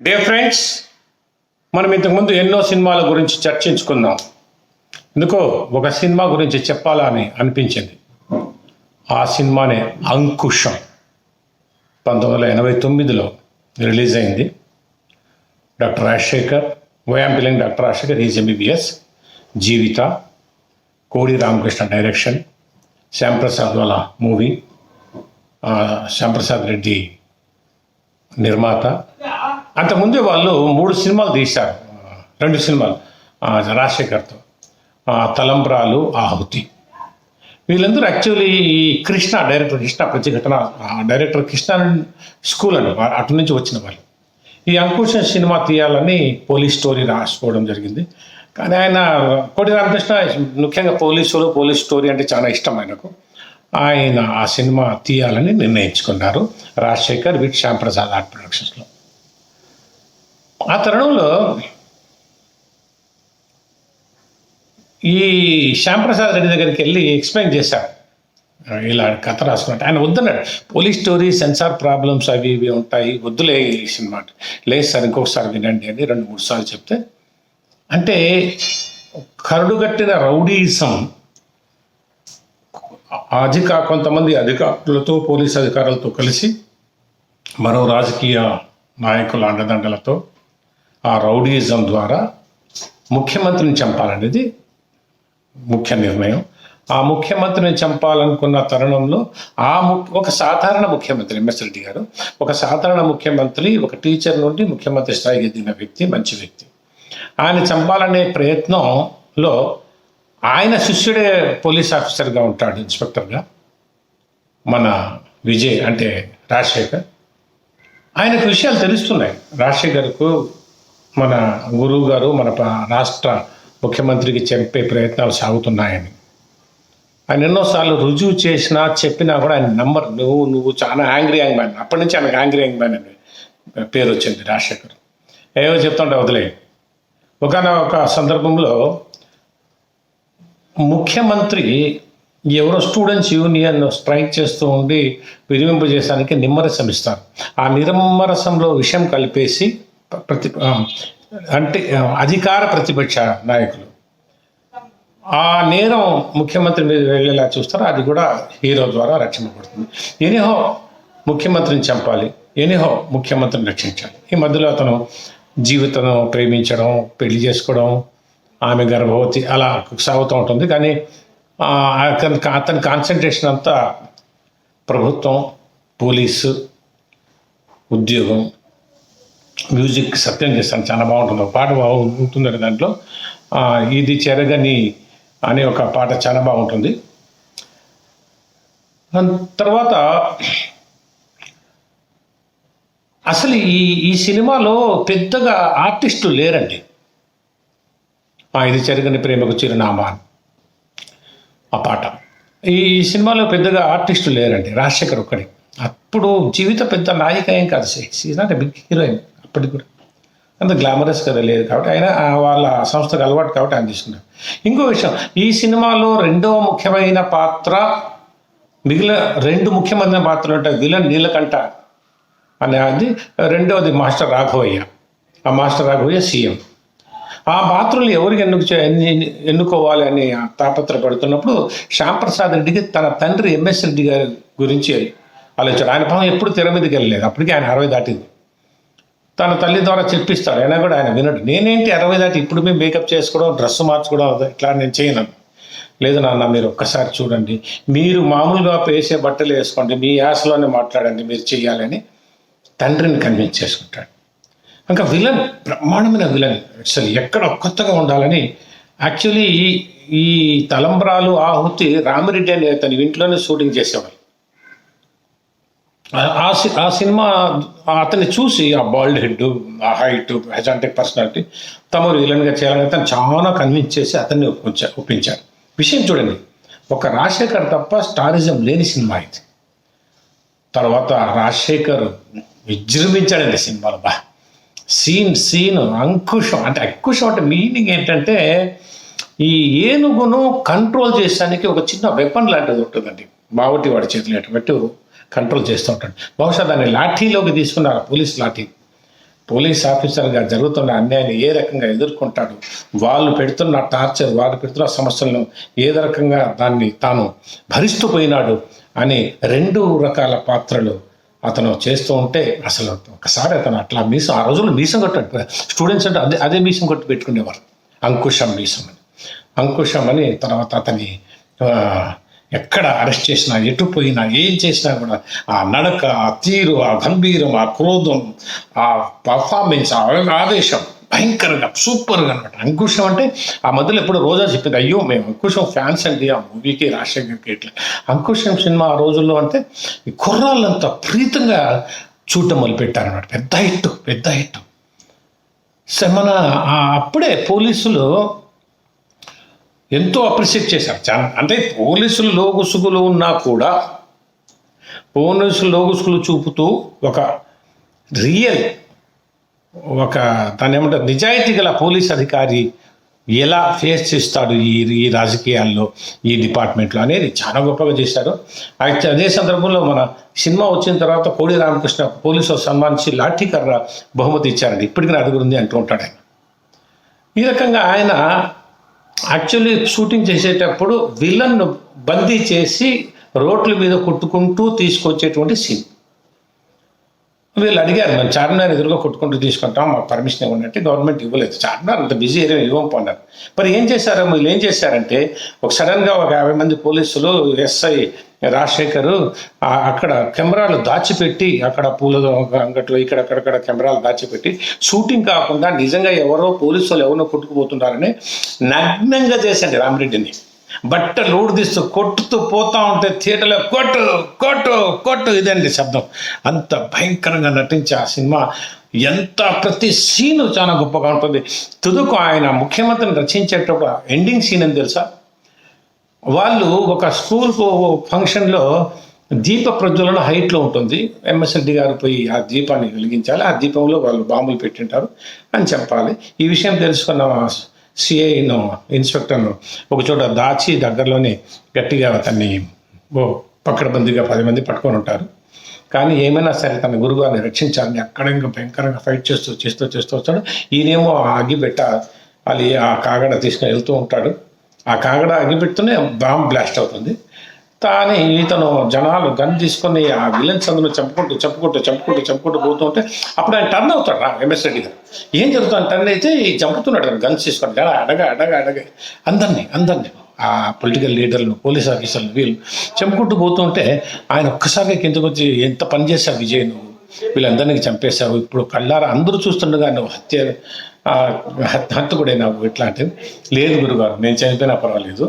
Day friends మనం ఇంతకుముందు ఎన్నో సినిమాల గురించి చర్చించుకున్నాం ఎందుకో ఒక సినిమా గురించి చెప్పాలని అనిపించింది. ఆ సినిమానే అంకుశం. పంతొమ్మిది వందల ఎనభై తొమ్మిదిలో రిలీజ్ అయింది డాక్టర్ రాజశేఖర్ వైఎం pilling doctor Rajasekhar is MBBS Jeevitha Kodi Ramakrishna direction Shyamprasad వాళ్ళ మూవీ శ్యాంప్రసాద్ రెడ్డి నిర్మాత అంతకుముందే వాళ్ళు మూడు సినిమాలు తీశారు. రెండు సినిమాలు. రాజశేఖర్తో. తలంబ్రాలు ఆహుతి. వీళ్ళందరూ యాక్చువల్లీ ఈ కృష్ణ డైరెక్టర్ కృష్ణ ప్రతిఘటన ఘటన డైరెక్టర్ కృష్ణ స్కూల్ అండి. అటు నుంచి వచ్చిన వాళ్ళు. ఈ అంకుశ సినిమా తీయాలని పోలీస్ స్టోరీ రాసుకోవడం జరిగింది. కానీ ఆయన కోటి రామకృష్ణ ముఖ్యంగా పోలీసులు పోలీస్ స్టోరీ అంటే చాలా ఇష్టం ఆయనకు. ఆయన ఆ సినిమా తీయాలని నిర్ణయించుకున్నారు రాజశేఖర్ విట్ శ్యాంప్రసాద్ ఆర్ట్ ప్రొడక్షన్స్లో. ఆ తరుణంలో ఈ శ్యాంప్రసాద్ రెడ్డి దగ్గరికి వెళ్ళి ఎక్స్ప్లెయిన్ చేశారు. ఇలా కథ రాసుకున్నట్టు ఆయన వద్దన్నాడు. పోలీస్ స్టోరీ సెన్సార్ ప్రాబ్లమ్స్ అవి ఇవి ఉంటాయి. వద్దులే సినిమా. లేదు సార్ ఇంకొకసారి వినండి అని రెండు మూడు సార్లు చెప్తే అంటే కరుడుగట్టిన రౌడీసం అధిక కొంతమంది అధికారులతో పోలీస్ అధికారులతో కలిసి మరో రాజకీయ నాయకుల అండదండలతో ఆ రౌడీయిజం ద్వారా ముఖ్యమంత్రిని చంపాలనేది ముఖ్య నిర్ణయం. ఆ ముఖ్యమంత్రిని చంపాలనుకున్న తరుణంలో ఆ ము ఒక సాధారణ ముఖ్యమంత్రి ఎంఎస్ రెడ్డి గారు ఒక సాధారణ ముఖ్యమంత్రి ఒక టీచర్ నుండి ముఖ్యమంత్రి స్థాయికి ఎదిగిన వ్యక్తి మంచి వ్యక్తి. ఆయన చంపాలనే ప్రయత్నంలో ఆయన శిష్యుడే పోలీస్ ఆఫీసర్గా ఉంటాడు ఇన్స్పెక్టర్గా. మన విజయ్ అంటే రాజశేఖర్. ఆయనకు విషయాలు తెలుస్తున్నాయి. రాజశేఖర్కు మన గురువు గారు మన రాష్ట్ర ముఖ్యమంత్రికి చెప్పే ప్రయత్నాలు సాగుతున్నాయని. ఆయన ఎన్నోసార్లు రుజువు చేసినా చెప్పినా కూడా ఆయన నంబర్ నువ్వు నువ్వు చాలా యాంగ్రీ యాంగ్ మ్యాన్. అప్పటి నుంచి ఆయనకు యాంగ్రీ యాంగ్ మ్యాన్ అని పేరు వచ్చింది రాజశేఖర్. ఏవో చెప్తుంటే వదిలే ఒకనొక సందర్భంలో ముఖ్యమంత్రి ఎవరో స్టూడెంట్స్ యూనియన్ స్ట్రైక్ చేస్తూ ఉండి విరివింపజేయడానికి నిమ్మరసం ఇస్తారు. ఆ నిమ్మరసంలో విషయం కలిపేసి ప్రతి అంటే అధికార ప్రతిపక్ష నాయకులు. ఆ నేరం ముఖ్యమంత్రి మీద వెళ్ళేలా చూస్తారో అది కూడా హీరో ద్వారా రక్షింపబడుతుంది. ఎనిహో ముఖ్యమంత్రిని చంపాలి ఎనిహో ముఖ్యమంత్రిని రక్షించాలి. ఈ మధ్యలో అతను జీవితం ప్రేమించడం పెళ్ళి చేసుకోవడం ఆమె గర్భవతి అలా సాగుతూ ఉంటుంది. కానీ అతని అతని కాన్సన్ట్రేషన్ అంతా ప్రభుత్వం పోలీసు ఉద్యోగం మ్యూజిక్ సత్యం చేస్తాను. చాలా బాగుంటుంది. ఒక పాట బాగు ఉంటుందండి దాంట్లో. ఇది చెరగని అనే ఒక పాట చాలా బాగుంటుంది. దాని తర్వాత అసలు ఈ ఈ సినిమాలో పెద్దగా ఆర్టిస్టులు లేరండి. ఇది చెరగని ప్రేమకు చిరునామా అని. ఆ పాట. ఈ సినిమాలో పెద్దగా ఆర్టిస్టులు లేరండి. రాజశేఖర్ ఒక్కడే. అప్పుడు జీవిత పెద్ద నాయిక ఏం కాదు. She's not big heroine. అప్పటికి కూడా. అంత గ్లామరస్ కదా లేదు కాబట్టి ఆయన వాళ్ళ సంస్థకు అలవాటు కాబట్టి ఆయన తీసుకున్నారు. ఇంకో విషయం ఈ సినిమాలో రెండవ ముఖ్యమైన పాత్ర మిగిలిన రెండు ముఖ్యమైన పాత్రలు ఉంటాయి. విలన్ నీలకంఠ అనేది రెండవది మాస్టర్ రాఘవయ్య. ఆ మాస్టర్ రాఘవయ్య సీఎం. ఆ పాత్రలు ఎవరికి ఎన్నుకు ఎన్నుకోవాలి అని తాపత్రపడుతున్నప్పుడు శ్యాంప్రసాద్ రెడ్డికి తన తండ్రి ఎంఎస్ రెడ్డి గారి గురించి ఆలోచన. ఆయన పాపం ఎప్పుడు తెర మీదకి వెళ్ళలేదు. అప్పటికి ఆయన అరవై దాటింది. తన తల్లి ద్వారా చెప్పిస్తాడు అయినా కూడా ఆయన వినడు. నేనేంటి అరవై దాటి ఇప్పుడు మేము మేకప్ చేసుకోవడం డ్రెస్ మార్చుకోవడం ఇట్లా నేను చేయను. లేదు నాన్న మీరు ఒక్కసారి చూడండి. మీరు మామూలుగా వేసే బట్టలు వేసుకోండి. మీ యాసలోనే మాట్లాడండి మీరు చెయ్యాలని తండ్రిని కన్విన్స్ చేసుకుంటాడు. ఇంకా విలన్ బ్రహ్మాండమైన విలన్ అసలు ఎక్కడ కొత్తగా ఉండాలని యాక్చువల్లీ ఈ ఈ తలంబ్రాలు ఆహుతి రామిరెడ్డి అనే తన ఇంట్లోనే షూటింగ్ చేసేవాళ్ళు. ఆ- సి- ఆ సినిమా అతన్ని చూసి ఆ బాల్డ్ హెడ్ ఆ హైట్ హెజాంటిక్ పర్సనాలిటీ తమరు విలన్గా చేయాలని అతను చాలా కన్విన్స్ చేసి అతన్ని ఒప్పించారు ఒప్పించారు విషయం చూడండి. ఒక రాజశేఖర్ తప్ప స్టారిజం లేని సినిమా ఇది. తర్వాత రాజశేఖర్ విజృంభించాడండి సినిమాలో. బా. సీన్ సీన్ అంకుశం అంటే అంకుశం అంటే మీనింగ్ ఏంటంటే ఈ ఏనుగును కంట్రోల్ చేయడానికి ఒక చిన్న వెపన్ లాంటిది ఉంటుందండి. బావటి వాడి చేతిలో ఎటువంటి కంట్రోల్ చేస్తూ ఉంటాడు. బహుశా దాన్ని లాఠీలోకి తీసుకున్నారు పోలీస్ లాఠీ. పోలీస్ ఆఫీసర్గా జరుగుతున్న అన్యాయాన్ని ఏ రకంగా ఎదుర్కొంటాడు? వాళ్ళు పెడుతున్న టార్చర్ వాళ్ళు పెడుతున్న సమస్యలను ఏ రకంగా దాన్ని తాను భరిస్తూ పోయినాడు అని రెండు రకాల పాత్రలు అతను చేస్తూ ఉంటే అసలు ఒకసారి అతను అట్లా మీసం ఆ రోజుల్లో మీసం కొట్టాడు. స్టూడెంట్స్ అంటే అదే అదే మీసం కొట్టి పెట్టుకునేవారు. అంకుశం మీసం అని. అంకుశం అని తర్వాత అతని ఎక్కడ అరెస్ట్ చేసినా ఎటు పోయినా ఏం చేసినా కూడా ఆ నడక ఆ తీరు ఆ గంభీరం ఆ క్రోధం ఆ పర్ఫార్మెన్స్ ఆ ఆవేశం భయంకరంగా సూపర్గా అనమాట అంకుశం అంటే ఆ మధ్యలో ఎప్పుడు రోజా చెప్పింది అయ్యో మేము అంకుశం ఫ్యాన్స్ అండి ఆ మూవీకి రాజశేఖర్కి ఇట్లా. అంకుశం సినిమా ఆ రోజుల్లో అంటే ఈ కుర్రాళ్ళంతా ప్రీతంగా చూడటం మొదలుపెట్టారనమాట పెద్ద హిట్ పెద్ద హిట్. మన ఆ అప్పుడే పోలీసులు ఎంతో అప్రిషియేట్ చేశారు చాలా అంటే పోలీసులు లోగుసుగులు ఉన్నా కూడా పోలీసులు లోగుసుగులు చూపుతూ ఒక రియల్ ఒక దాన్ని ఏమంటారు నిజాయితీ గల పోలీస్ అధికారి ఎలా ఫేస్ చేస్తాడు ఈ ఈ రాజకీయాల్లో ఈ డిపార్ట్మెంట్లో అనేది చాలా గొప్పగా చేశారు. అదే సందర్భంలో మన సినిమా వచ్చిన తర్వాత కోడి రామకృష్ణ పోలీసు సన్మానించి లాఠీ కర్ర బహుమతి ఇచ్చారండి. ఇప్పటికీ నా అంటూ ఉంటాడు ఆయన. ఈ రకంగా ఆయన యాక్చువల్లీ షూటింగ్ చేసేటప్పుడు విలన్ను బందీ చేసి రోడ్ల మీద కొట్టుకుంటూ తీసుకొచ్చేటువంటి సీన్ వీళ్ళు అడిగారు మేము చార్మినార్ ఎదురుగా కొట్టుకుంటూ తీసుకుంటాం మాకు పర్మిషన్ ఇవ్వండి అంటే గవర్నమెంట్ ఇవ్వలేదు. చార్మినార్ అంత బిజీ ఏరియా ఇవ్వకపోన్నారు మరి ఏం చేశారు? వీళ్ళు ఏం చేశారంటే ఒక సడన్గా ఒక యాభై మంది పోలీసులు ఎస్ఐ రాజశేఖర్ అక్కడ కెమెరాలు దాచిపెట్టి అక్కడ పూల అంగట్లో ఇక్కడ అక్కడక్కడ కెమెరాలు దాచిపెట్టి షూటింగ్ కాకుండా నిజంగా ఎవరో పోలీసులు ఎవరో కొట్టుకుపోతున్నారని నగ్నంగా చేశాడు రామిరెడ్డిని. బట్టలు ఊడిదిస్తూ కొట్టుతూ పోతా ఉంటే థియేటర్లో కొట్టు కొట్టు కొట్టు ఇదండి శబ్దం. అంత భయంకరంగా నటించే ఆ సినిమా ఎంత ప్రతి సీను చాలా గొప్పగా ఉంటుంది. తుదుకు ఆయన ముఖ్యమంత్రిని రచించేటప్పుడు ఎండింగ్ సీన్ అని తెలుసా? వాళ్ళు ఒక స్కూల్ ఫంక్షన్లో దీప ప్రజ్వలన హైట్లో ఉంటుంది. ఎంఎస్ఎల్డి గారు పోయి ఆ దీపాన్ని వెలిగించాలి. ఆ దీపంలో వాళ్ళు బాంబులు పెట్టింటారు అని చెప్పాలి. ఈ విషయం తెలుసుకున్న సిఐను ఇన్స్పెక్టర్ను ఒక చోట దాచి దగ్గరలోనే గట్టిగా అతన్ని ఓ పక్కడబందిగా పది మంది పట్టుకొని ఉంటారు. కానీ ఏమైనా సరే తన గురుగారిని రక్షించాలని అక్కడ ఇంకా భయంకరంగా ఫైట్ చేస్తూ చేస్తూ చేస్తూ వస్తాడు. ఈయనేమో ఆ అగ్గిపెట్ట అది ఆ కాగడ తీసుకుని వెళ్తూ ఉంటాడు. ఆ కాగడ అగ్గిపెడుతూనే బాంబ్ బ్లాస్ట్ అవుతుంది. కానీ ఇతను జనాలు గన్ తీసుకొని ఆ విలన్స్ అందులో చంపుకుంటూ చంపుకుంటూ చంపుకుంటూ చంపుకుంటూ పోతూ ఉంటే అప్పుడు ఆయన టర్న్ అవుతాడు రా ఎంఎస్ రెడ్డి గారు. ఏం జరుగుతుంది టర్న్ అయితే ఈ చంపుతున్నాడు గన్ గన్స్ తీసుకొని. కదా అడగ అడగ అడగ. అందరినీ అందరినీ. ఆ పొలిటికల్ లీడర్లు పోలీస్ ఆఫీసర్లు వీళ్ళు చంపుకుంటూ పోతుంటే ఉంటే ఆయన ఒక్కసారిగా కిందకు వచ్చి ఎంత పని చేశావు విజయ్ నువ్వు? వీళ్ళందరినీ చంపేశావు. ఇప్పుడు కళ్ళారా అందరూ చూస్తుండగా నువ్వు హత్య హత్య కూడా హంతకుడైనావు లేదు గురుగారు నేను చనిపోయినా పర్వాలేదు.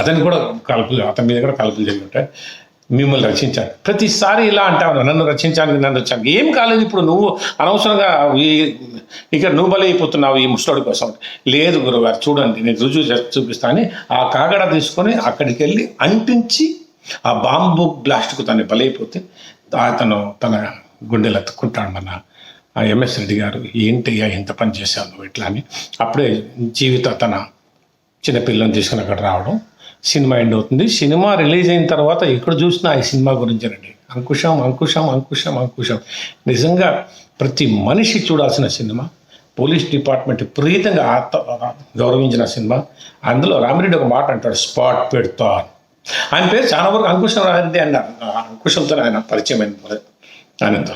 అతను కూడా కాల్పులు అతని మీద కూడా కాల్పులు జరిగి ఉంటాయి. మిమ్మల్ని రక్షించాను ప్రతిసారి ఇలా అంటావు నన్ను రక్షించాను నన్ను వచ్చాను ఏం కాలేదు ఇప్పుడు నువ్వు అనవసరంగా ఈ ఇక్కడ నువ్వు బలైపోతున్నావు ఈ ముసలోడి కోసం. లేదు గురుగారు చూడండి నేను రుజువు చూపిస్తాను ఆ కాగడ తీసుకొని అక్కడికి వెళ్ళి అంటించి ఆ బాంబు బ్లాస్ట్కు తను బలైపోతే అతను తన గుండెలు ఎత్తుకుంటాడు మన ఆ ఎంఎస్ రెడ్డి గారు. ఏంటయ్యా ఎంత పని చేశావు నువ్వు ఇట్లా అని. అప్పుడే జీవిత తన చిన్న పిల్లని తీసుకుని అక్కడ రావడం సినిమా ఎండ్ అవుతుంది. సినిమా రిలీజ్ అయిన తర్వాత ఎక్కడ చూసినా ఈ సినిమా గురించేనండి. అంకుశం అంకుశం అంకుశం అంకుశం. నిజంగా ప్రతి మనిషి చూడాల్సిన సినిమా. పోలీస్ డిపార్ట్మెంట్ ప్రీతంగా ఆత్మ గౌరవించిన సినిమా. అందులో రామిరెడ్డి ఒక మాట అంటాడు స్పాట్ పెడతా. ఆయన పేరు చాలా వరకు అంకుశం రారెడ్డి అన్నారు అంకుశంతో ఆయన పరిచయం అయిన ఆనంద్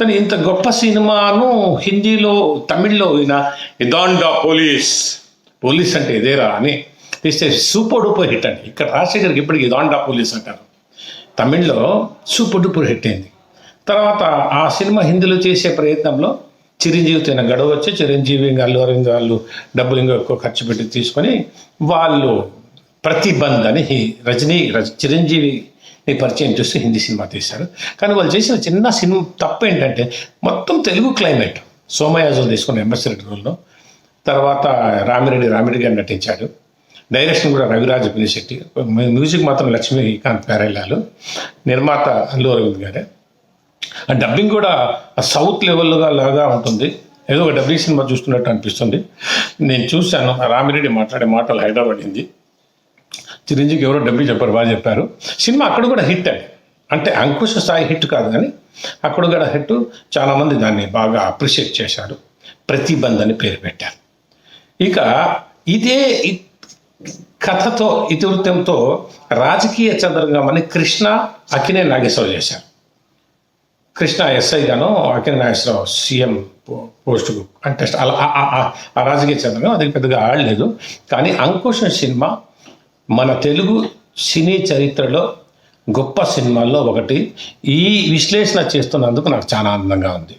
తను. ఇంత గొప్ప సినిమాను హిందీలో తమిళ్ళో ఈయన ఇదాండా పోలీస్. పోలీస్ అంటే ఇదేరా అని తీస్తే సూపర్ డూపర్ హిట్ అండి. ఇక్కడ రాజశేఖర్కి ఇప్పటికి దాండా పోలీస్ అంటారు. తమిళ్ళో సూపర్ డూపర్ హిట్ అయింది. తర్వాత ఆ సినిమా హిందీలో చేసే ప్రయత్నంలో చిరంజీవి తిన గడువు వచ్చి చిరంజీవి ఇంకా అల్లు అరవింద్ వాళ్ళు డబ్బులు ఇంకా ఎక్కువ ఖర్చు పెట్టి తీసుకొని వాళ్ళు ప్రతిబంధ్ అని రజనీ రజ- చిరంజీవిని పరిచయం చేస్తూ హిందీ సినిమా తీశారు. కానీ వాళ్ళు చేసిన చిన్న సినిమా తప్పు ఏంటంటే మొత్తం తెలుగు క్లైమేట్. సోమయాజులు తీసుకున్న ఎంఎస్ రెడ్డి రోల్లో. తర్వాత రామిరెడ్డి రామిరెడ్డి గారు నటించాడు. డైరెక్షన్ కూడా రవిరాజ పిలిశెట్టి మ్యూజిక్ మాత్రం లక్ష్మీకాంత్ పేరెళ్ళాలు నిర్మాత అల్లు అరవింద్ గారే. ఆ డబ్బింగ్ కూడా సౌత్ లెవెల్గా లాగా ఉంటుంది. ఏదో ఒక డబ్బింగ్ సినిమా చూస్తున్నట్టు అనిపిస్తుంది. నేను చూశాను రామిరెడ్డి మాట్లాడే మాటలు హైదరాబాద్ హిందీ. చిరంజీవికి ఎవరో డబ్బింగ్ చెప్పారు బాగా చెప్పారు. సినిమా అక్కడ కూడా హిట్ అండి. అంటే అంకుశ స్థాయి హిట్ కాదు కానీ అక్కడ కూడా హిట్. చాలామంది దాన్ని బాగా అప్రిషియేట్ చేశారు. ప్రతిబంధ్ అని పేరు పెట్టారు. ఇక ఇదే కథతో ఇతివృత్తంతో రాజకీయ చంద్రగామని కృష్ణ అకినే నాగేశ్వరరావు చేశారు. కృష్ణ ఎస్ఐ గాను అకినే నాగేశ్వరరావు సీఎం పోస్టుకు కంటెస్ట్. అలా ఆ- ఆ రాజకీయ చంద్రగా అది పెద్దగా ఆడలేదు. కానీ అంకుశం సినిమా మన తెలుగు సినీ చరిత్రలో గొప్ప సినిమాల్లో ఒకటి. ఈ విశ్లేషణ చేస్తున్నందుకు నాకు చాలా ఆనందంగా ఉంది.